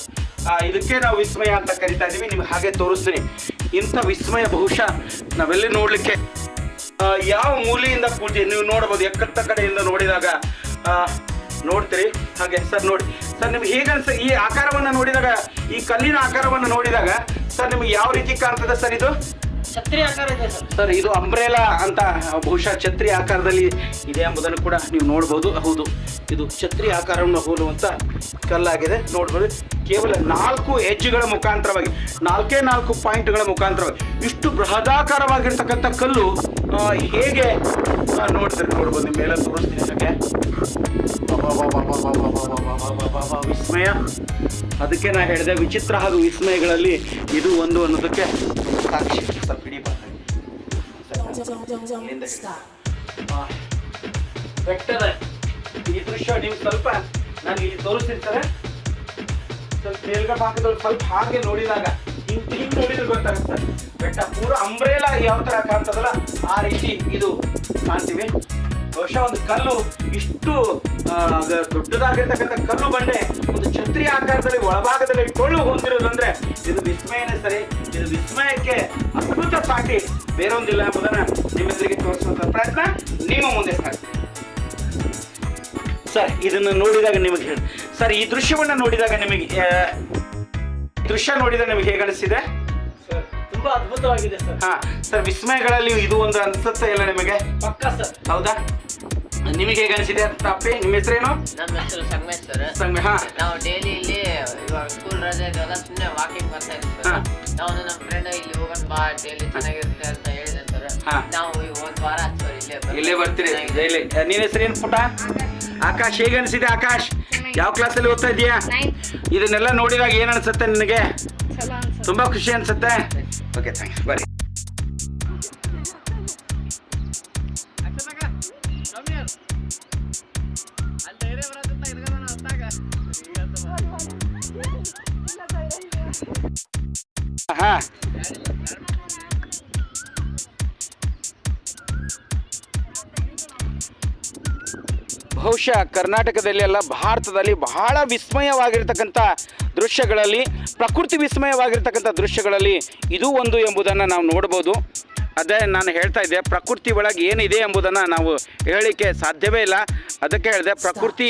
ಆ, ಇದಕ್ಕೆ ನಾವು ವಿಸ್ಮಯ ಅಂತ ಕರಿತಾ ಇದೀವಿ. ನಿಮ್ಗೆ ಹಾಗೆ ತೋರಿಸ್ತೀನಿ. ಇಂಥ ವಿಸ್ಮಯ ಬಹುಶಃ ನಾವೆಲ್ಲಿ ನೋಡ್ಲಿಕ್ಕೆ ಯಾವ ಮೂಲೆಯಿಂದ ಪೂಜೆ ನೀವು ನೋಡಬಹುದು? ಎಕ್ಕತ್ತ ಕಡೆಯಿಂದ ನೋಡಿದಾಗ ನೋಡ್ತೀರಿ? ಹಾಗೆ ಸರ್ ನೋಡಿ. ಸರ್ ನಿಮ್ಗೆ ಹೇಗೆ ಅನ್ಸ ಈ ಆಕಾರವನ್ನ ನೋಡಿದಾಗ ಈ ಕಲ್ಲಿನ ಆಕಾರವನ್ನ ನೋಡಿದಾಗ ಸರ್ ನಿಮ್ಗೆ ಯಾವ ರೀತಿ ಕಾಣ್ತದೆ ಸರ್ ಇದು? ಛತ್ರಿ ಆಕಾರ ಇದೆ ಸರ್. ಇದು ಅಂಬ್ರೇಲಾ ಅಂತ ಬಹುಶಃ ಛತ್ರಿ ಆಕಾರದಲ್ಲಿ ಇದೆ ಎಂಬುದನ್ನು ಕೂಡ ನೀವು ನೋಡ್ಬೋದು. ಹೌದು ಇದು ಛತ್ರಿ ಆಕಾರವನ್ನು ಹೋಲುವಂತ ಕಲ್ಲಾಗಿದೆ. ನೋಡ್ಬೋದು. ಕೇವಲ ನಾಲ್ಕು ಹೆಜ್ಜೆಗಳ ಮುಖಾಂತರವಾಗಿ ನಾಲ್ಕೇ ನಾಲ್ಕು ಪಾಯಿಂಟ್ಗಳ ಮುಖಾಂತರವಾಗಿ ಇಷ್ಟು ಬೃಹದಾಕಾರವಾಗಿರ್ತಕ್ಕಂಥ ಕಲ್ಲು ಹೇಗೆ? ನೋಡ್ತಾರೆ ನೋಡ್ಬೋದು ನಿಮ್ಮೆಲ್ಲ ತೋರಿಸ್ತೀನಿ ಅದಕ್ಕೆ ವಿಸ್ಮಯ ಅದಕ್ಕೆ ನಾ ಹೇಳಿದೆ ವಿಚಿತ್ರ ಹಾಗೂ ವಿಸ್ಮಯಗಳಲ್ಲಿ ಇದು ಒಂದು ಅನ್ನೋದಕ್ಕೆ ಸಾಕ್ಷಿ ಸ್ವಲ್ಪ ಬೆಟ್ಟದ ಈ ದೃಶ್ಯ ನೀವು ಸ್ವಲ್ಪ ನಾನು ಇಲ್ಲಿ ತೋರಿಸ್ತಿರ್ತಾರೆ ಸ್ವಲ್ಪ ಮೇಲ್ಗಡೆ ಹಾಕಿದ್ರು ಸ್ವಲ್ಪ ಹಾಗೆ ನೋಡಿದಾಗ ಹಿಂಗೆ ಹಿಂಗೆ ನೋಡಿದ್ರೆ ಗೊತ್ತಾಗುತ್ತೆ. ಬೆಟ್ಟ ಪೂರ ಅಂಬ್ರೇಲಾ ಯಾವ ತರ ಕಾಣ್ತದಲ್ಲ, ಆ ರೀತಿ ಇದು ಕಾಣ್ತೀವಿ. ಬಹುಶಃ ಒಂದು ಕಲ್ಲು ಇಷ್ಟು ದೊಡ್ಡದಾಗಿರ್ತಕ್ಕಂಥ ಕಲ್ಲು ಬಂಡೆ ಒಂದು ಛತ್ರಿ ಆಕಾರದಲ್ಲಿ ಒಳಭಾಗದಲ್ಲಿ ಟೊಳ್ಳು ಹೊಂದಿರೋದಂದ್ರೆ ಇದು ವಿಸ್ಮಯನೇ ಸರಿ, ಇದು ವಿಸ್ಮಯಕ್ಕೆ ಅದ್ಭುತ ಸಾಟಿ. ಬೇರೊಂದಿಲ್ಲ ಎಂಬುದನ್ನ ನಿಮ್ಮೆದುರಿಗೆ ತೋರಿಸುವಂತ ಪ್ರಯತ್ನ ನಿಮ್ಮ ಮುಂದೆ ಸರ್. ಇದನ್ನ ನೋಡಿದಾಗ ನಿಮಗೆ ಸರ್, ಈ ದೃಶ್ಯವನ್ನ ನೋಡಿದಾಗ ನಿಮಗೆ ದೃಶ್ಯ ನೋಡಿದಾಗ ನಿಮಗೆ ಹೇಗೆ ಅನಿಸಿದೆ ಸರ್ ತುಂಬಾ ಅದ್ಭುತವಾಗಿದೆ ಸರ್. ಹಾ ಸರ್ ವಿಸ್ಮಯಗಳಲ್ಲಿ ಇದು ಒಂದು ಅನ್ಸುತ್ತೆ ಇಲ್ಲ ನಿಮಗೆ? ಪಕ್ಕ ಸರ್. ಹೌದಾ? ನಿಮಗೆ ಹೇಗೆ ಅನಿಸಿದೆ ತಪ್ಪಿ ನಿಮ್ಮ ಹೆಸರೇನು? ನಮ್ಮ ಹೆಸರು ಸಂಗಮೇಶ್ ಸರ್. ಸಂಗಮೇಶ್ ಹಾ. ನಾವು ಡೈಲಿ ಇಲ್ಲಿ ಇವಾಗ ಸ್ಕೂಲ್ ರಜೆ ಇದ್ದಾಗ ಸುಮ್ಮನೆ ವಾಕಿಂಗ್ ಬರ್ತಾ ಹಾ. ಸರ್. ನಾವು ನಮ್ಮ ಫ್ರೆಂಡ್ ಇಲ್ಲಿ ಹೋಗೋಣ ಬಾ ಡೈಲಿ ಚೆನ್ನಾಗಿರುತ್ತೆ ಅಂತ ಹೇಳಿದೆ ಸರ್. ಹಾ. ನಾವು ಈಗ ಒಂದ್ ವಾರ ಆಯ್ತು ಸರ್ ಇಲ್ಲೇ ಬರ್ತೀವಿ. ಇಲ್ಲೇ ಬರ್ತೀರಿ ಚೆನ್ನಾಗಿದೆ. ಡೈಲಿ ನಿನ್ನ ಹೆಸರೇನು ಪುಟ? ಆಕಾಶ್. ಹೇಗೆ ಅನಿಸಿದೆ ಆಕಾಶ್? ಯಾವ ಕ್ಲಾಸಲ್ಲಿ ಓದ್ತಾ ಇದೀಯಾ? ಇದನ್ನೆಲ್ಲ ನೋಡಿದಾಗ ಏನು ಅನ್ಸುತ್ತೆ ನಿನಗೆ? ತುಂಬಾ ಖುಷಿ ಅನ್ಸುತ್ತೆ. ಓಕೆ ಥ್ಯಾಂಕ್ಸ್ ಬರ್ರಿ ಹಾ ಬಹುಶಃ ಕರ್ನಾಟಕದಲ್ಲಿ ಅಲ್ಲ, ಭಾರತದಲ್ಲಿ ಬಹಳ ವಿಸ್ಮಯವಾಗಿರ್ತಕ್ಕಂಥ ದೃಶ್ಯಗಳಲ್ಲಿ, ಪ್ರಕೃತಿ ವಿಸ್ಮಯವಾಗಿರ್ತಕ್ಕಂಥ ದೃಶ್ಯಗಳಲ್ಲಿ ಇದು ಒಂದು ಎಂಬುದನ್ನು ನಾವು ನೋಡ್ಬೋದು ಅದೇ ನಾನು ಹೇಳ್ತಾ ಇದ್ದೆ, ಪ್ರಕೃತಿ ಒಳಗೆ ಏನಿದೆ ಎಂಬುದನ್ನು ನಾವು ಹೇಳಲಿಕ್ಕೆ ಸಾಧ್ಯವೇ ಇಲ್ಲ. ಅದಕ್ಕೆ ಹೇಳಿದೆ, ಪ್ರಕೃತಿ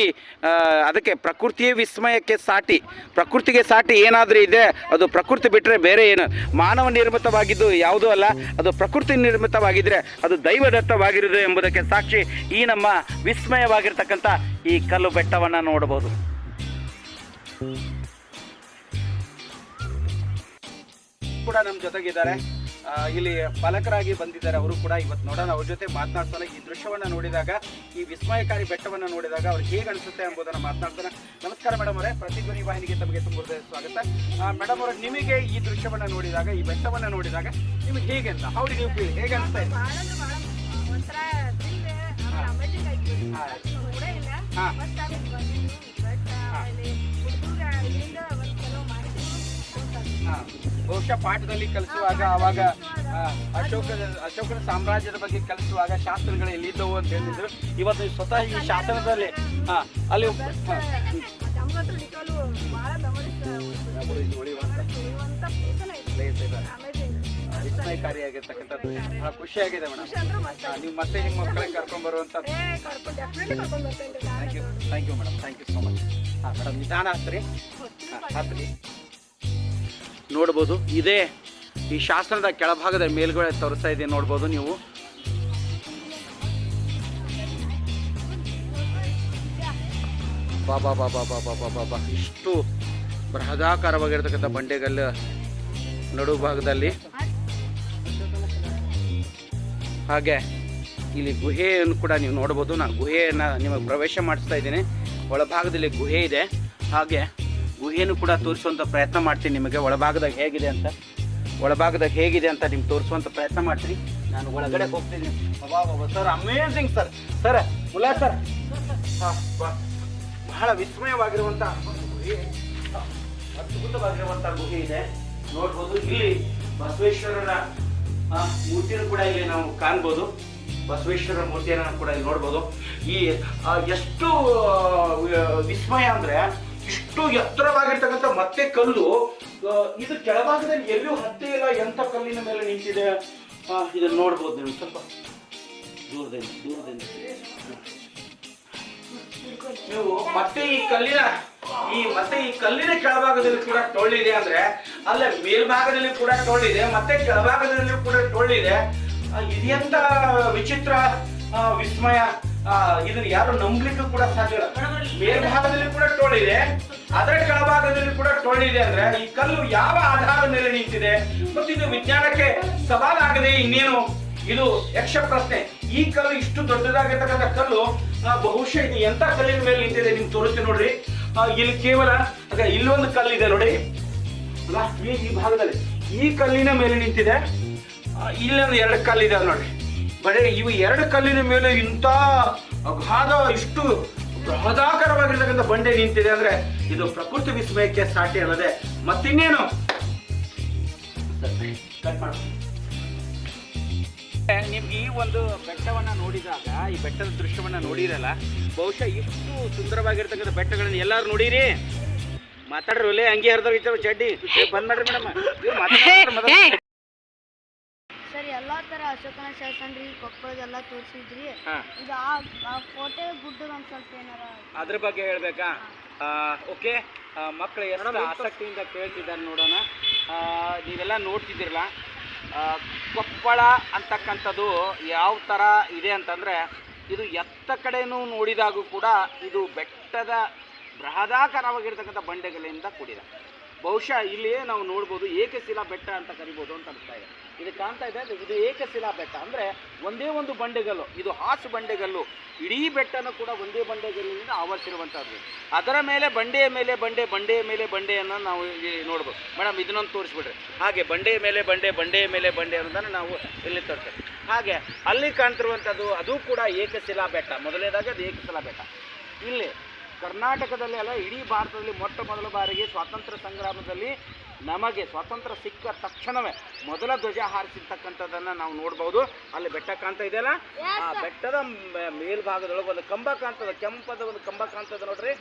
ಅದಕ್ಕೆ ಪ್ರಕೃತಿಯೇ ವಿಸ್ಮಯಕ್ಕೆ ಸಾಟಿ. ಪ್ರಕೃತಿಗೆ ಸಾಟಿ ಏನಾದರೂ ಇದೆ, ಅದು ಪ್ರಕೃತಿ ಬಿಟ್ಟರೆ ಬೇರೆ ಏನು. ಮಾನವ ನಿರ್ಮಿತವಾಗಿದ್ದು ಯಾವುದೂ ಅಲ್ಲ, ಅದು ಪ್ರಕೃತಿ ನಿರ್ಮಿತವಾಗಿದ್ದರೆ ಅದು ದೈವದತ್ತವಾಗಿರುವುದು ಎಂಬುದಕ್ಕೆ ಸಾಕ್ಷಿ ಈ ನಮ್ಮ ವಿಸ್ಮಯವಾಗಿರ್ತಕ್ಕಂಥ ಈ ಕಲ್ಲು ಬೆಟ್ಟವನ್ನು ನೋಡಬಹುದು. ಕೂಡ ನಮ್ಮ ಜೊತೆಗಿದ್ದಾರೆ. ಇಲ್ಲಿ ಪಾಲಕರಾಗಿ ಬಂದಿದ್ದಾರೆ ಅವರು ಕೂಡ. ಇವತ್ತು ನೋಡೋಣ ಅವ್ರ ಜೊತೆ ಮಾತನಾಡ್ತಾನೆ ಈ ದೃಶ್ಯವನ್ನ ನೋಡಿದಾಗ ಈ ವಿಸ್ಮಯಕಾರಿ ಬೆಟ್ಟವನ್ನ ನೋಡಿದಾಗ ಅವ್ರಿಗೆ ಹೇಗೆ ಅನಿಸುತ್ತೆ ಎಂಬುದನ್ನು ಮಾತನಾಡ್ತಾನೆ ನಮಸ್ಕಾರ ಮೇಡಮ್ ಅವರೇ ಪ್ರತಿಧ್ವನಿ ವಾಹಿನಿಗೆ ತಮಗೆ ತುಂಬ ಸ್ವಾಗತ. ಮೇಡಮ್ ಅವರು ನಿಮಗೆ ಈ ದೃಶ್ಯವನ್ನ ನೋಡಿದಾಗ ಈ ಬೆಟ್ಟವನ್ನ ನೋಡಿದಾಗ ನಿಮಗೆ ಹೇಗೆ ಅಂತ ಹೌದು ನೀವು ಫೀಲ್ ಹೇಗೆ ಅನಿಸ್ತಾ ಇದೆ? ಹಾ. ಬಹುಶಃ ಪಾಠದಲ್ಲಿ ಕಲಿಸುವಾಗ ಅವಾಗ ಅಶೋಕ ಅಶೋಕನ ಸಾಮ್ರಾಜ್ಯದ ಬಗ್ಗೆ ಕಲಿಸುವಾಗ ಶಾಸ್ತ್ರಗಳು ಎಲ್ಲಿದ್ದವು ಅಂತ ಹೇಳಿದ್ರು. ಇವತ್ತು ಸ್ವತಃ ಈ ಶಾಸನದಲ್ಲಿ ಹಾ ಅಲ್ಲಿ. ವಿಸ್ಮಯಕಾರಿಯಾಗಿರ್ತಕ್ಕಂಥದ್ದು ಖುಷಿಯಾಗಿದೆ ಮೇಡಮ್. ನೀವು ಮತ್ತೆ ನಿಮ್ಮ ಮಕ್ಕಳಿಗೆ ಕರ್ಕೊಂಡ್ ಬರುವಂತ thank you thank you madam thank you so much ಹಾಂ ಮೇಡಮ್ ನಿಧಾನ ಹತ್ರಿ ಹಾಂ ಹತ್ರಿ ನೋಡ್ಬೋದು. ಇದೇ ಈ ಶಾಸನದ ಕೆಳಭಾಗದ ಮೇಲ್ಗಡೆ ತೋರಿಸ್ತಾ ಇದೆ ನೋಡ್ಬೋದು ನೀವು. ಬಾಬಾ ಬಾಬಾ ಬಾಬಾ ಬಾಬಾ ಬಾ ಇಷ್ಟು ಬೃಹದಾಕಾರವಾಗಿರ್ತಕ್ಕಂಥ ಬಂಡೆಗಲ್ಲು ನಡು ಭಾಗದಲ್ಲಿ. ಹಾಗೆ ಇಲ್ಲಿ ಗುಹೆಯನ್ನು ಕೂಡ ನೀವು ನೋಡ್ಬೋದು. ನಾನು ಗುಹೆಯನ್ನು ನಿಮಗೆ ಪ್ರವೇಶ ಮಾಡಿಸ್ತಾ ಇದ್ದೀನಿ. ಒಳಭಾಗದಲ್ಲಿ ಗುಹೆ ಇದೆ. ಹಾಗೆ ಗುಹೆಯನ್ನು ಕೂಡ ತೋರಿಸುವಂಥ ಪ್ರಯತ್ನ ಮಾಡ್ತೀನಿ ನಿಮಗೆ. ಒಳಭಾಗದಾಗ ಹೇಗಿದೆ ಅಂತ. ಒಳಭಾಗದಾಗ ಹೇಗಿದೆ ಅಂತ ನಿಮ್ಗೆ ತೋರಿಸುವಂಥ ಪ್ರಯತ್ನ ಮಾಡ್ತೀನಿ. ನಾನು ಒಳಗಡೆ ಹೋಗ್ತೀನಿ. Sir amazing sir. ಸರ್, ಮುಲ್ಲಾ, ಸರ್. ಬಹಳ ವಿಸ್ಮಯವಾಗಿರುವಂಥ ಅದ್ಭುತವಾಗಿರುವಂತಹ ಗುಹೆ. ಅದ್ಭುತವಾಗಿರುವಂಥ ಗುಹೆ ಇದೆ. ನೋಡ್ಬೋದು, ಇಲ್ಲಿ ಬಸವೇಶ್ವರರ ಮೂರ್ತಿಯನ್ನು ಕೂಡ ಇಲ್ಲಿ ನಾವು ಕಾಣ್ಬೋದು. ಬಸವೇಶ್ವರರ ಮೂರ್ತಿಯನ್ನು ಕೂಡ ಇಲ್ಲಿ ನೋಡ್ಬೋದು. ಈ ಎಷ್ಟು ವಿಸ್ಮಯ ಅಂದ್ರೆ ಇಷ್ಟು ಎತ್ತರವಾಗಿರ್ತಕ್ಕಂಥ ಮತ್ತೆ ಕಲ್ಲು ಇದು ಕೆಳಭಾಗದಲ್ಲಿ ಎಲ್ಲೂ ಹತ್ತಿ ಇಲ್ಲ, ಎಂಥ ಕಲ್ಲಿನ ಮೇಲೆ ನಿಂತಿದೆ? ಇದನ್ನು ನೋಡ್ಬೋದು ನೀವು, ಸ್ವಲ್ಪ ದೂರದಿಂದ ದೂರದಿಂದ. ನೀವು ಮತ್ತೆ ಈ ಕಲ್ಲಿನ, ಈ ಮತ್ತೆ ಈ ಕಲ್ಲಿನ ಕೆಳಭಾಗದಲ್ಲಿ ಕೂಡ ಟೊಳ್ಳಿದೆ ಅಂದ್ರೆ, ಅಲ್ಲ ಮೇಲ್ಭಾಗದಲ್ಲಿ ಕೂಡ ಟೊಳ್ಳಿದೆ, ಮತ್ತೆ ಕೆಳಭಾಗದಲ್ಲಿ ಕೂಡ ಟೊಳ್ಳಿದೆ. ಇದೆಂತ ವಿಚಿತ್ರ ವಿಸ್ಮಯ. ಇದನ್ನ ಯಾರು ನಂಬಲಿಕ್ಕೂ ಕೂಡ ಸಾಧ್ಯ ಇಲ್ಲ. ಮೇಲ್ಭಾಗದಲ್ಲಿ ಕೂಡ ಟೋಳಿದೆ ಅದರ ಕೆಳಭಾಗದಲ್ಲಿ ಕೂಡ ಟೋಳಿದೆ ಅಂದ್ರೆ ಈ ಕಲ್ಲು ಯಾವ ಆಧಾರದ ಮೇಲೆ ನಿಂತಿದೆ? ಮತ್ತು ಇದು ವಿಜ್ಞಾನಕ್ಕೆ ಸವಾಲಾಗದೆ ಇನ್ನೇನು? ಇದು ಯಕ್ಷ ಪ್ರಶ್ನೆ. ಈ ಕಲ್ಲು ಇಷ್ಟು ದೊಡ್ಡದಾಗಿರ್ತಕ್ಕಂಥ ಕಲ್ಲು ಬಹುಶಃ ಇದು ಎಂತ ಕಲ್ಲಿನ ಮೇಲೆ ನಿಂತಿದೆ ನಿಮ್ಗೆ ತೋರಿಸ್ತೀನಿ ನೋಡ್ರಿ. ಇಲ್ಲಿ ಕೇವಲ ಇಲ್ಲೊಂದು ಕಲ್ಲಿದೆ ನೋಡಿ. ಲಾಸ್ಟ್ ಈ ಭಾಗದಲ್ಲಿ ಈ ಕಲ್ಲಿನ ಮೇಲೆ ನಿಂತಿದೆ. ಇಲ್ಲೊಂದು ಎರಡು ಕಲ್ಲಿದೆ ನೋಡಿ. ಬರೀ ಇವು ಎರಡು ಕಲ್ಲಿನ ಮೇಲೆ ಇಂಥ ಅಗಾಧ ಇಷ್ಟು ಬೃಹದಾಕಾರವಾಗಿರ್ತಕ್ಕಂಥ ಬಂಡೆ ನಿಂತಿದೆ ಅಂದ್ರೆ ಇದು ಪ್ರಕೃತಿ ವಿಸ್ಮಯಕ್ಕೆ ಸಾಟಿ ಅಲ್ಲದೆ ಮತ್ತಿನ್ನೇನು? ನಿಮ್ಗೆ ಈ ಒಂದು ಬೆಟ್ಟವನ್ನ ನೋಡಿದಾಗ ಈ ಬೆಟ್ಟದ ದೃಶ್ಯವನ್ನ ನೋಡಿರಲ್ಲ ಬಹುಶಃ ಇಷ್ಟು ಸುಂದರವಾಗಿರ್ತಕ್ಕಂಥ ಬೆಟ್ಟಗಳನ್ನ ಎಲ್ಲಾರು ನೋಡಿರಿ? ಮಾತಾಡ್ರಿ ಒಲೆ ಹಂಗೆ ಹರಿದ್ರೆ ಚಡ್ಡಿ. ಬಂದ್ ಮಾಡ್ರಿ ಮೇಡಮ್. ಅಶೋಕನ ಶಾಸನ್ರಿ ಕೊಪ್ಪಳದೆಲ್ಲ ತೋರಿಸಿದ್ರಿ. ಹಾ. ಇದು ಆ ಕೋಟೆ ಗುಡ್ಡದ ಒಂದ್ ಸ್ವಲ್ಪ ಏನಾರ ಅದ್ರ ಬಗ್ಗೆ ಹೇಳ್ಬೇಕಾ? ಓಕೆ. ಮಕ್ಕಳು ಎಷ್ಟು ಆಸಕ್ತಿಯಿಂದ ಕೇಳ್ತಿದ್ದಾರೆ ನೋಡೋಣ. ಆ, ನೀವೆಲ್ಲ ನೋಡ್ತಿದ್ದೀರಲ್ಲ ಆ, ಕೊಪ್ಪಳ ಅಂತಕ್ಕಂಥದ್ದು ಯಾವ ಥರ ಇದೆ ಅಂತಂದರೆ ಇದು ಎತ್ತ ಕಡೆನೂ ನೋಡಿದಾಗೂ ಕೂಡ ಇದು ಬೆಟ್ಟದ ಬೃಹದಾಕಾರವಾಗಿರ್ತಕ್ಕಂಥ ಬಂಡೆಗಳಿಂದ ಕೂಡಿದೆ. ಬಹುಶಃ ಇಲ್ಲಿಯೇ ನಾವು ನೋಡ್ಬೋದು ಏಕಶಿಲಾ ಬೆಟ್ಟ ಅಂತ ಕರಿಬೋದು ಅಂತ ಅನಿಸ್ತಾ ಇದೆ. ಇದು ಕಾಣ್ತಾ ಇದೆ, ಇದು ಏಕಶಿಲಾ ಬೆಟ್ಟ ಅಂದರೆ ಒಂದೇ ಒಂದು ಬಂಡೆಗಲ್ಲು, ಇದು ಹಾಸು ಬಂಡೆಗಲ್ಲು. ಇಡೀ ಬೆಟ್ಟನೂ ಕೂಡ ಒಂದೇ ಬಂಡೆಗಲ್ಲಿನಿಂದ ಆವರಿಸಿರುವಂಥದ್ದು. ಅದರ ಮೇಲೆ ಬಂಡೆಯ ಮೇಲೆ ಬಂಡೆ, ಬಂಡೆಯ ಮೇಲೆ ಬಂಡೆಯನ್ನು ನಾವು ಇಲ್ಲಿ ನೋಡ್ಬೋದು. ಮೇಡಮ್, ಇದನ್ನೊಂದು ತೋರಿಸ್ಬಿಡ್ರಿ. ಹಾಗೆ ಬಂಡೆಯ ಮೇಲೆ ಬಂಡೆ, ಬಂಡೆಯ ಮೇಲೆ ಬಂಡೆ ಅನ್ನೋದನ್ನು ನಾವು ಇಲ್ಲಿ ತೋರಿಸ್ತೇವೆ. ಹಾಗೆ ಅಲ್ಲಿ ಕಾಣ್ತಿರುವಂಥದ್ದು, ಅದು ಕೂಡ ಏಕಶಿಲಾ ಬೆಟ್ಟ ಮೊದಲನೇದಾಗಿ ಅದು ಏಕಶಿಲಾ ಬೆಟ್ಟ ಇಲ್ಲಿ ಕರ್ನಾಟಕದಲ್ಲಿ ಅಲ್ಲ ಇಡೀ ಭಾರತದಲ್ಲಿ ಮೊಟ್ಟ ಮೊದಲ ಬಾರಿಗೆ ಸ್ವಾತಂತ್ರ್ಯ ಸಂಗ್ರಾಮದಲ್ಲಿ ನಮಗೆ ಸ್ವಾತಂತ್ರ್ಯ ಸಿಕ್ಕ ತಕ್ಷಣವೇ ಮೊದಲ ಧ್ವಜ ಹಾರಿಸಿರ್ತಕ್ಕಂಥದ್ದನ್ನು ನಾವು ನೋಡ್ಬೋದು. ಅಲ್ಲಿ ಬೆಟ್ಟ ಕಾಣ್ತಾ ಇದೆಯಲ್ಲ? ಆ ಬೆಟ್ಟದ ಮ- ಮೇಲ್ಭಾಗದೊಳಗೆ ಒಂದು ಕಂಬ ಕಾಣ್ತದೆ. ಕೆಂಪದ ಒಂದು ಕಂಬ ಕಾಣ್ತದೆ ನೋಡ್ರಿ.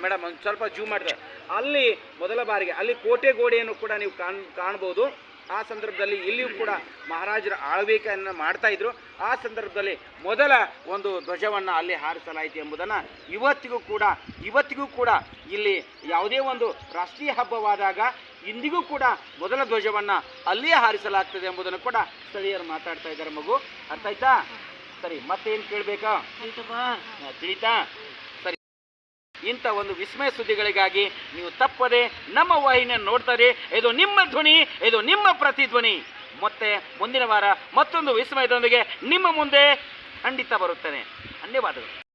ಮೇಡಮ್ ಒಂದು ಸ್ವಲ್ಪ ಜೂ ಮಾಡಿದೆ ಅಲ್ಲಿ ಮೊದಲ ಬಾರಿಗೆ ಅಲ್ಲಿ ಕೋಟೆ ಗೋಡೆಯನ್ನು ಕೂಡ ನೀವು ಕಾಣ್ ಕಾಣ್ಬೋದು. ಆ ಸಂದರ್ಭದಲ್ಲಿ ಇಲ್ಲಿಯೂ ಕೂಡ ಮಹಾರಾಜರ ಆಳ್ವಿಕೆಯನ್ನು ಮಾಡ್ತಾ ಇದ್ರು. ಆ ಸಂದರ್ಭದಲ್ಲಿ ಮೊದಲ ಒಂದು ಧ್ವಜವನ್ನು ಅಲ್ಲಿ ಹಾರಿಸಲಾಯಿತು ಎಂಬುದನ್ನು ಇವತ್ತಿಗೂ ಕೂಡ ಇವತ್ತಿಗೂ ಕೂಡ ಇಲ್ಲಿ ಯಾವುದೇ ಒಂದು ರಾಷ್ಟ್ರೀಯ ಹಬ್ಬವಾದಾಗ ಇಂದಿಗೂ ಕೂಡ ಮೊದಲ ಧ್ವಜವನ್ನು ಅಲ್ಲಿಯೇ ಹಾರಿಸಲಾಗ್ತದೆ ಎಂಬುದನ್ನು ಕೂಡ ಸ್ಥಳೀಯರು ಮಾತಾಡ್ತಾ ಇದ್ದಾರೆ ಮಗು. ಅರ್ಥ ಆಯ್ತಾ? ಸರಿ ಮತ್ತೇನು ಕೇಳಬೇಕಾ? ತಿಳಿತಾ? ಇಂಥ ಒಂದು ವಿಸ್ಮಯ ಸುದ್ದಿಗಳಿಗಾಗಿ ನೀವು ತಪ್ಪದೆ ನಮ್ಮ ವಾಹಿನಿಯನ್ನು ನೋಡ್ತಾರೆ. ಇದು ನಿಮ್ಮ ಧ್ವನಿ, ಇದು ನಿಮ್ಮ ಪ್ರತಿಧ್ವನಿ. ಮತ್ತೆ ಮುಂದಿನ ವಾರ ಮತ್ತೊಂದು ವಿಸ್ಮಯದೊಂದಿಗೆ ನಿಮ್ಮ ಮುಂದೆ ಖಂಡಿತ ಬರುತ್ತೇನೆ. ಧನ್ಯವಾದಗಳು.